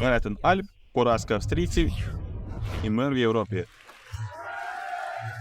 перетин Альп, поразка австрійців і мир в Європі.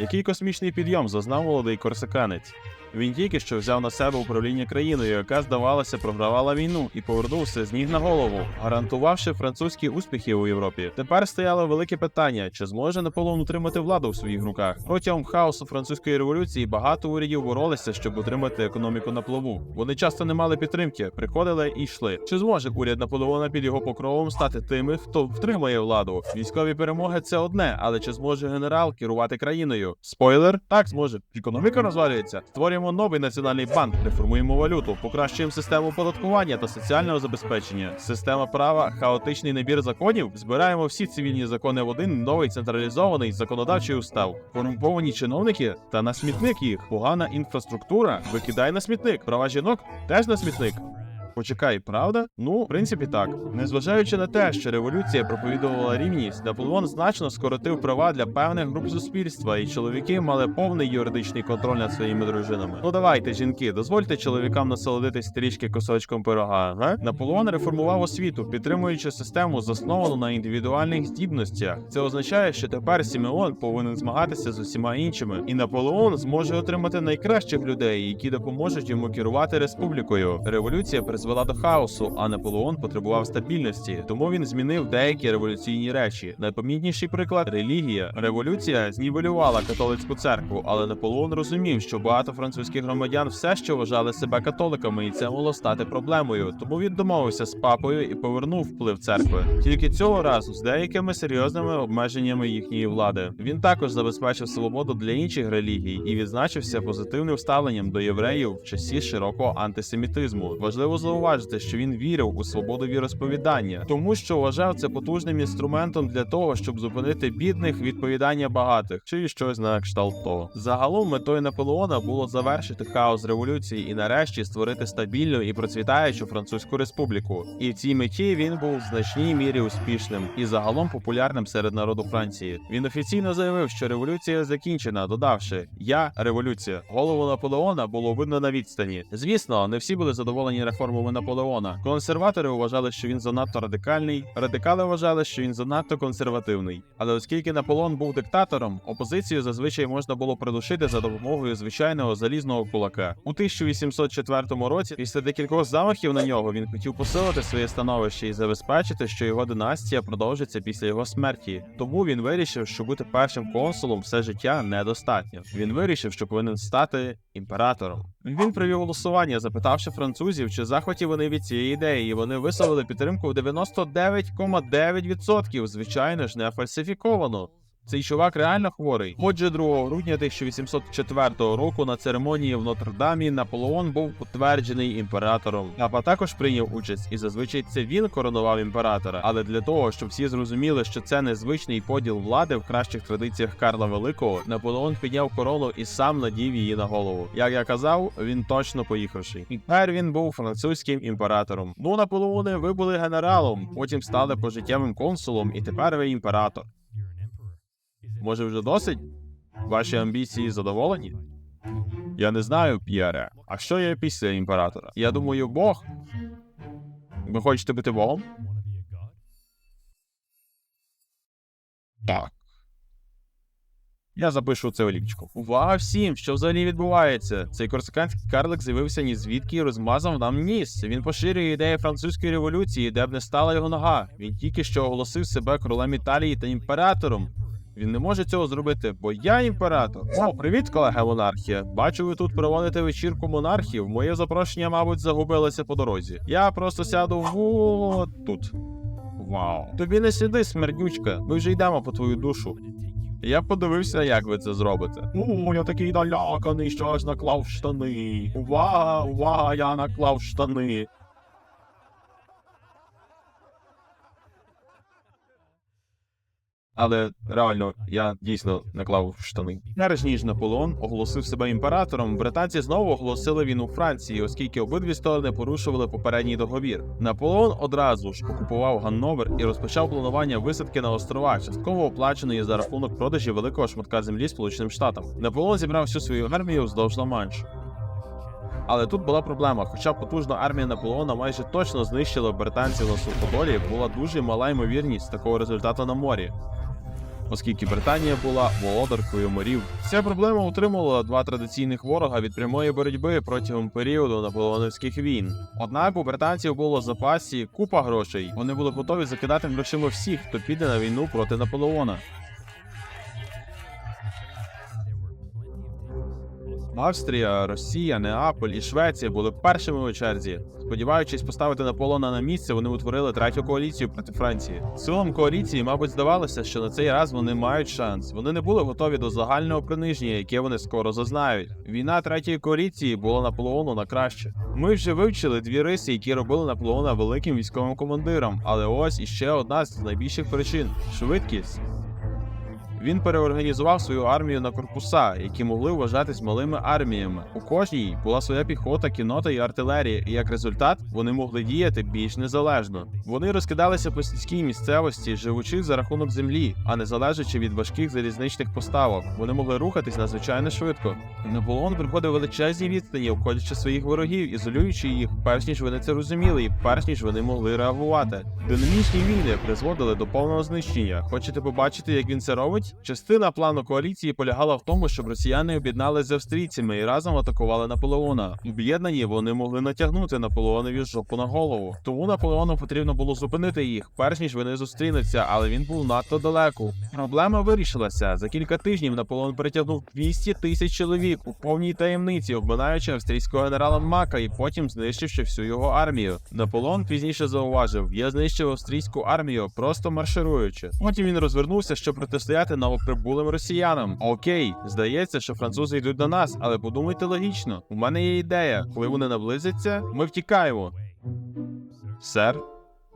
Який космічний підйом зазнав молодий корсиканець? Він тільки що взяв на себе управління країною, яка, здавалося, програвала війну, і повернувся з ніг на голову, гарантувавши французькі успіхи у Європі. Тепер стояло велике питання: чи зможе Наполеон утримати владу в своїх руках? Протягом хаосу французької революції багато урядів боролися, щоб утримати економіку на плаву. Вони часто не мали підтримки, приходили і йшли. Чи зможе уряд Наполеона під його покровом стати тими, хто втримає владу? Військові перемоги це одне, але чи зможе генерал керувати країною? Спойлер, так зможе. Економіка розвалюється. Створюємо новий національний банк, реформуємо валюту, покращуємо систему оподаткування та соціального забезпечення. Система права, хаотичний набір законів. Збираємо всі цивільні закони в один новий централізований законодавчий устав. Корумповані чиновники та на смітник їх. Погана інфраструктура. Викидай на смітник. Права жінок теж на смітник. Почекай, правда? Ну, в принципі, так. Незважаючи на те, що революція проповідувала рівність, Наполеон значно скоротив права для певних груп суспільства, і чоловіки мали повний юридичний контроль над своїми дружинами. Ну давайте, жінки, дозвольте чоловікам насолодитись трішки кусочком пирога. Га? Наполеон реформував освіту, підтримуючи систему, засновану на індивідуальних здібностях. Це означає, що тепер Сімеон повинен змагатися з усіма іншими, і Наполеон зможе отримати найкращих людей, які допоможуть йому керувати республікою. Революція призвела до хаосу, а Наполеон потребував стабільності, тому він змінив деякі революційні речі. Найпомітніший приклад релігія. Революція знівелювала католицьку церкву, але Наполеон розумів, що багато французьких громадян все ще вважали себе католиками, і це могло стати проблемою. Тому він домовився з папою і повернув вплив церкви. Тільки цього разу з деякими серйозними обмеженнями їхньої влади. Він також забезпечив свободу для інших релігій і відзначився позитивним ставленням до євреїв в часі широкого антисемітизму. Важливо зауважити, що він вірив у свободу віросповідання, тому що вважав це потужним інструментом для того, щоб зупинити бідних відповідання багатих, чи щось на кшталт того. Загалом метою Наполеона було завершити хаос революції і нарешті створити стабільну і процвітаючу французьку республіку. І в цій меті він був в значній мірі успішним і загалом популярним серед народу Франції. Він офіційно заявив, що революція закінчена, додавши Я революція. Голову Наполеона було видно на відстані. Звісно, не всі були задоволені реформами Наполеона. Консерватори вважали, що він занадто радикальний. Радикали вважали, що він занадто консервативний. Але оскільки Наполеон був диктатором, опозицію зазвичай можна було придушити за допомогою звичайного залізного кулака. У 1804 році, після декількох замахів на нього, він хотів посилити своє становище і забезпечити, що його династія продовжиться після його смерті. Тому він вирішив, що бути першим консулом все життя недостатньо. Він вирішив, що повинен стати імператором. Він провів голосування, запитавши французів, чи захваті вони від цієї ідеї, і вони висловили підтримку в 99,9%, звичайно ж, не фальсифіковано. Цей чувак реально хворий. Отже, 2 грудня 1804 року на церемонії в Нотр-Дамі Наполеон був потверджений імператором. Папа також прийняв участь, і зазвичай це він коронував імператора. Але для того, щоб всі зрозуміли, що це незвичний поділ влади в кращих традиціях Карла Великого, Наполеон підняв корону і сам надів її на голову. Як я казав, він точно поїхавши. І тепер він був французьким імператором. Ну, Наполеоне, ви були генералом, потім стали пожиттєвим консулом, і тепер ви імператор. Може, вже досить? Ваші амбіції задоволені? Я не знаю, П'єре. А що є після імператора? Я думаю, Бог. Ви хочете бути Богом? Так. Я запишу це у. Увага всім, що взагалі відбувається. Цей корсиканський карлик з'явився ні звідки і розмазав нам ніс. Він поширює ідеї французької революції, де б не стала його нога. Він тільки що оголосив себе королем Італії та імператором. Він не може цього зробити, бо я імператор. О, привіт, колега монархія. Бачу, ви тут проводите вечірку монархів. Моє запрошення, мабуть, загубилося по дорозі. Я просто сяду вот тут. Вау. Тобі не сиди, смердючка. Ми вже йдемо по твою душу. Я подивився, як ви це зробите. О, я такий наляканий, що аж наклав штани. Увага, увага, я наклав штани. Але реально, я дійсно наклав штани. Перш ніж Наполеон оголосив себе імператором, британці знову оголосили війну Франції, оскільки обидві сторони порушували попередній договір. Наполеон одразу ж окупував Ганновер і розпочав планування висадки на островах, частково оплаченої за рахунок продажі великого шматка землі Сполученим Штатам. Наполеон зібрав всю свою армію вздовж Ла-Маншу. Але тут була проблема. Хоча потужна армія Наполеона майже точно знищила британців на суходолі, була дуже мала ймовірність такого результату на морі. Оскільки Британія була володаркою морів, ця проблема утримувала два традиційних ворога від прямої боротьби протягом періоду наполеонівських війн. Однак у британців було запасі купа грошей. Вони були готові закидати грошима всіх, хто піде на війну проти Наполеона. Австрія, Росія, Неаполь і Швеція були першими у черзі. Сподіваючись поставити Наполеона на місце, вони утворили третю коаліцію проти Франції. Силам коаліції, мабуть, здавалося, що на цей раз вони мають шанс. Вони не були готові до загального приниження, яке вони скоро зазнають. Війна третьої коаліції була Наполеону на краще. Ми вже вивчили дві риси, які робили Наполеона великим військовим командиром. Але ось іще одна з найбільших причин швидкість. Він переорганізував свою армію на корпуса, які могли вважатись малими арміями. У кожній була своя піхота, кінота і артилерія, і як результат вони могли діяти більш незалежно. Вони розкидалися по сільській місцевості, живучи за рахунок землі, а не залежачи від важких залізничних поставок. Вони могли рухатись надзвичайно швидко. Наполеон приходив величезні відстані, обходячи своїх ворогів, ізолюючи їх, перш ніж вони це розуміли, і перш ніж вони могли реагувати. Динамічні війни призводили до повного знищення. Хочете побачити, як він це робить? Частина плану коаліції полягала в тому, щоб росіяни об'єдналися з австрійцями і разом атакували Наполеона. Об'єднані вони могли натягнути Наполеонові жопу на голову. Тому Наполеону потрібно було зупинити їх, перш ніж вони зустрінуться, але він був надто далеко. Проблема вирішилася. За кілька тижнів Наполеон притягнув 200 тисяч чоловік у повній таємниці, обминаючи австрійського генерала Мака і потім знищивши всю його армію. Наполеон пізніше зауважив: я знищив австрійську армію, просто маршируючи. Потім він розвернувся, щоб протистояти новоприбулим росіянам. Окей, здається, що французи йдуть до нас, але подумайте логічно. У мене є ідея. Коли вони наблизяться, ми втікаємо. Сер,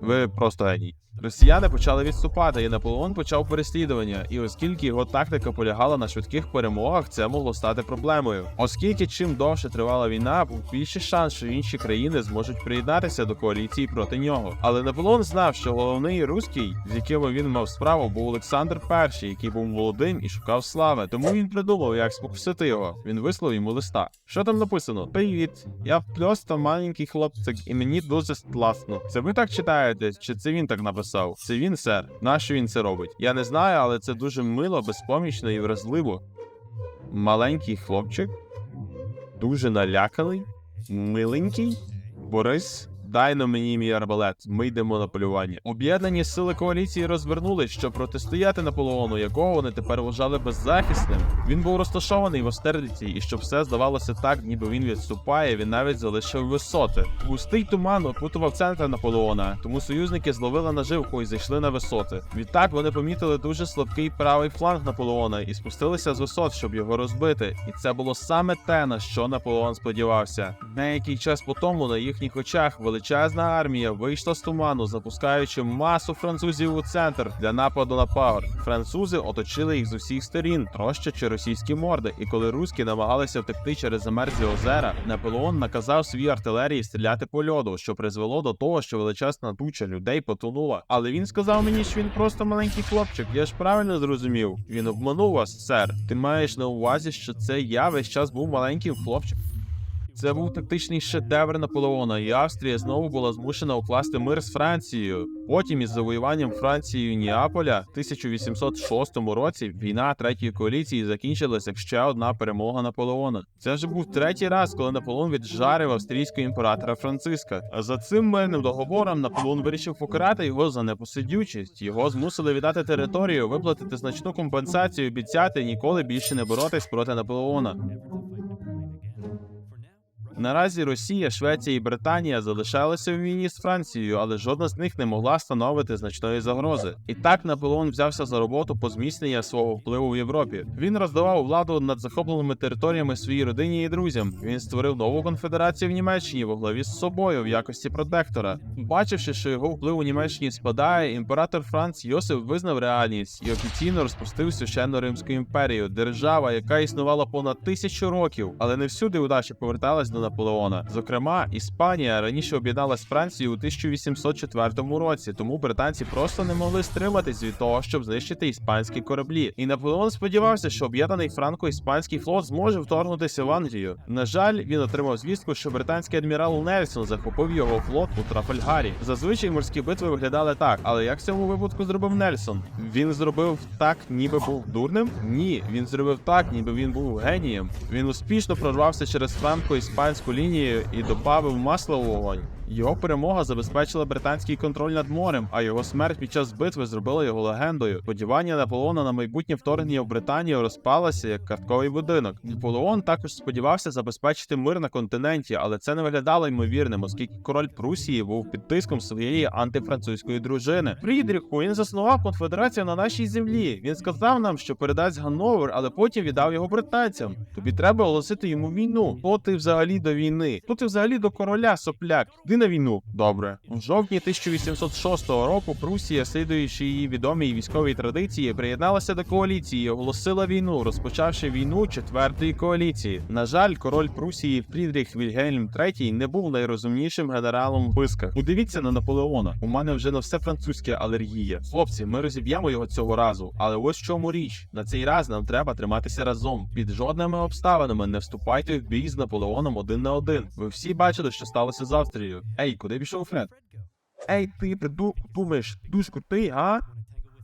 ви просто геній. Росіяни почали відступати, і Наполеон почав переслідування. І оскільки його тактика полягала на швидких перемогах, це могло стати проблемою. Оскільки чим довше тривала війна, був більший шанс, що інші країни зможуть приєднатися до коаліції проти нього. Але Наполеон знав, що головний руський, з яким він мав справу, був Олександр І, який був молодим і шукав слави. Тому він придумав, як спокусити його. Він вислав йому листа. Що там написано? Привіт, я просто маленький хлопчик, і мені дуже класно. Це ви так читаєте? Чи це він так написав? Це він, сер. Нащо він це робить? Я не знаю, але це дуже мило, безпомічно і вразливо. Маленький хлопчик, дуже наляканий, миленький. Борис, дай на мені мій арбалет. Ми йдемо на полювання. Об'єднані сили коаліції розвернулись, щоб протистояти Наполеону, якого вони тепер вважали беззахисним. Він був розташований в Остердиці, і щоб все здавалося так, ніби він відступає, він навіть залишив висоти. Густий туман окутував центр Наполеона, тому союзники зловили наживку і зайшли на висоти. Відтак вони помітили дуже слабкий правий фланг Наполеона і спустилися з висот, щоб його розбити. І це було саме те, на що Наполеон сподівався. Деякий час по тому на їхніх очах величезна армія вийшла з туману, запускаючи масу французів у центр для нападу на Пагор. Французи оточили їх з усіх сторін, трощачи російські морди. І коли руські намагалися втекти через замерзлі озера, Наполеон наказав своїй артилерії стріляти по льоду, що призвело до того, що величезна туча людей потонула. Але він сказав мені, що він просто маленький хлопчик. Я ж правильно зрозумів. Він обманув вас, сер. Ти маєш на увазі, що це я весь час був маленьким хлопчиком? Це був тактичний шедевр Наполеона, і Австрія знову була змушена укласти мир з Францією. Потім, із завоюванням Францією Ніаполя, в 1806 році війна третьої коаліції закінчилася як ще одна перемога Наполеона. Це вже був третій раз, коли Наполеон віджарив австрійського імператора Франциска. А за цим мирним договором Наполеон вирішив покарати його за непосидючість. Його змусили віддати територію, виплатити значну компенсацію, обіцяти ніколи більше не боротись проти Наполеона. Наразі Росія, Швеція і Британія залишалися в війні з Францією, але жодна з них не могла становити значної загрози. І так Наполеон взявся за роботу по зміцнення свого впливу в Європі. Він роздавав владу над захопленими територіями своїй родині і друзям. Він створив нову конфедерацію в Німеччині во главі з собою в якості протектора. Бачивши, що його вплив у Німеччині спадає, імператор Франц Йосиф визнав реальність і офіційно розпустив священну Римську імперію, держава, яка існувала понад тисячу років, але не всюди удача поверталась до Наполеона. Зокрема, Іспанія раніше об'єдналась з Францією у 1804 році, тому британці просто не могли стриматись від того, щоб знищити іспанські кораблі. І Наполеон сподівався, що об'єднаний франко-іспанський флот зможе вторгнутися в Англію. На жаль, він отримав звістку, що британський адмірал Нельсон захопив його флот у Трафальгарі. Зазвичай морські битви виглядали так, але як цьому випадку зробив Нельсон? Він зробив так, ніби був дурним? Ні, він зробив так, ніби він був генієм. Він успішно прорвався через франко-іспанську лінію і добавив масла в вогонь. Його перемога забезпечила британський контроль над морем, а його смерть під час битви зробила його легендою. Сподівання Наполеона на майбутнє вторгнення в Британію розпалося як картковий будинок. Наполеон також сподівався забезпечити мир на континенті, але це не виглядало ймовірним, оскільки король Прусії був під тиском своєї антифранцузької дружини. Фрідріху він заснував конфедерацію на нашій землі. Він сказав нам, що передасть Ганновер, але потім віддав його британцям. Тобі треба оголосити йому війну. Хто ти взагалі до війни? Хто ти взагалі до короля сопляк? Йди на війну. Добре. В жовтні 1806 року Прусія, слідуючи її відомій військовій традиції, приєдналася до коаліції і оголосила війну, розпочавши війну четвертої коаліції. На жаль, король Прусії Фрідріх Вільгельм III не був найрозумнішим генералом в списках. Подивіться на Наполеона. У мене вже на все французьке алергія. Хлопці, ми розіб'ємо його цього разу. Але ось в чому річ. На цей раз нам треба триматися разом. Під жодними обставинами не вступайте в бій з Наполеоном один на один. Ви всі бачили, що сталося з Австрією. Ей, куди пішов Фред? Ей, ти приду, думаєш, дуже крутий, а?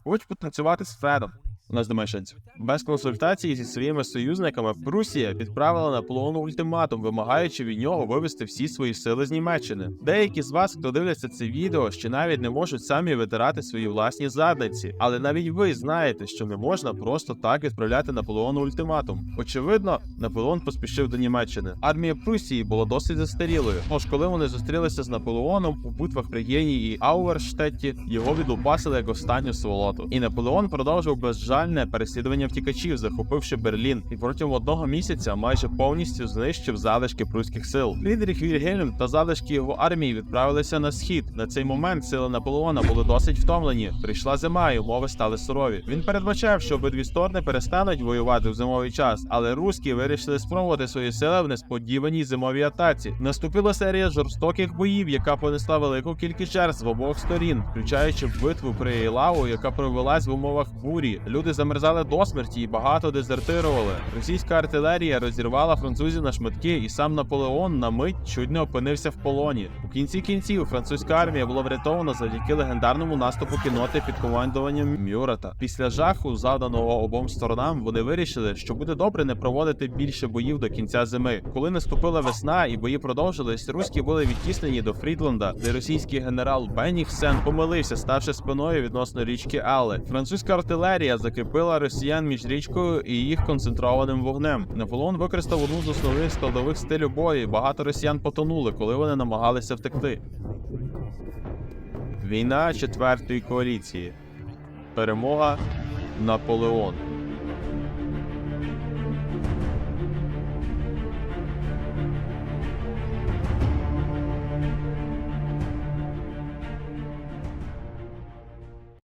Хочеш потанцювати з Фредом? У нас немає шансів. Без консультації зі своїми союзниками Прусія відправила Наполеону ультиматум, вимагаючи від нього вивести всі свої сили з Німеччини. Деякі з вас, хто дивляться це відео, ще навіть не можуть самі витирати свої власні задниці. Але навіть ви знаєте, що не можна просто так відправляти Наполеону ультиматум. Очевидно, Наполеон поспішив до Німеччини. Армія Прусії була досить застарілою. Тож, коли вони зустрілися з Наполеоном у битвах при Єні і Ауерштетті, його відлупасили як останню сволоту. І Наполеон продовжив безжальне переслідування втікачів, захопивши Берлін, і протягом одного місяця майже повністю знищив залишки прусських сил. Фрідріх Вільгельм та залишки його армії відправилися на схід. На цей момент сили Наполеона були досить втомлені. Прийшла зима, і умови стали сурові. Він передбачав, що обидві сторони перестануть воювати в зимовий час, але русські вирішили спробувати свої сили в несподіваній зимовій атаці. Наступила серія жорстоких боїв, яка понесла велику кількість жертв з обох сторін, включаючи битву при Єйлаву, яка провелась в умовах бурі. Люди замерзали до смерті і багато дезертирували. Російська артилерія розірвала французів на шматки, і сам Наполеон на мить чуть не опинився в полоні. У кінці кінців французька армія була врятована завдяки легендарному наступу кіноти під командуванням Мюрата. Після жаху, завданого обом сторонам, вони вирішили, що буде добре не проводити більше боїв до кінця зими. Коли наступила весна і бої продовжились, руські були відтіснені до Фрідланда, де російський генерал Беннігсен помилився, ставши спиною відносно річки Але. Французька артилерія закріпила росіян між річкою і їх концентрованим вогнем. Наполеон використав одну з основних складових стилю бою. Багато росіян потонули, коли вони намагалися втекти. Війна четвертої коаліції. Перемога Наполеон.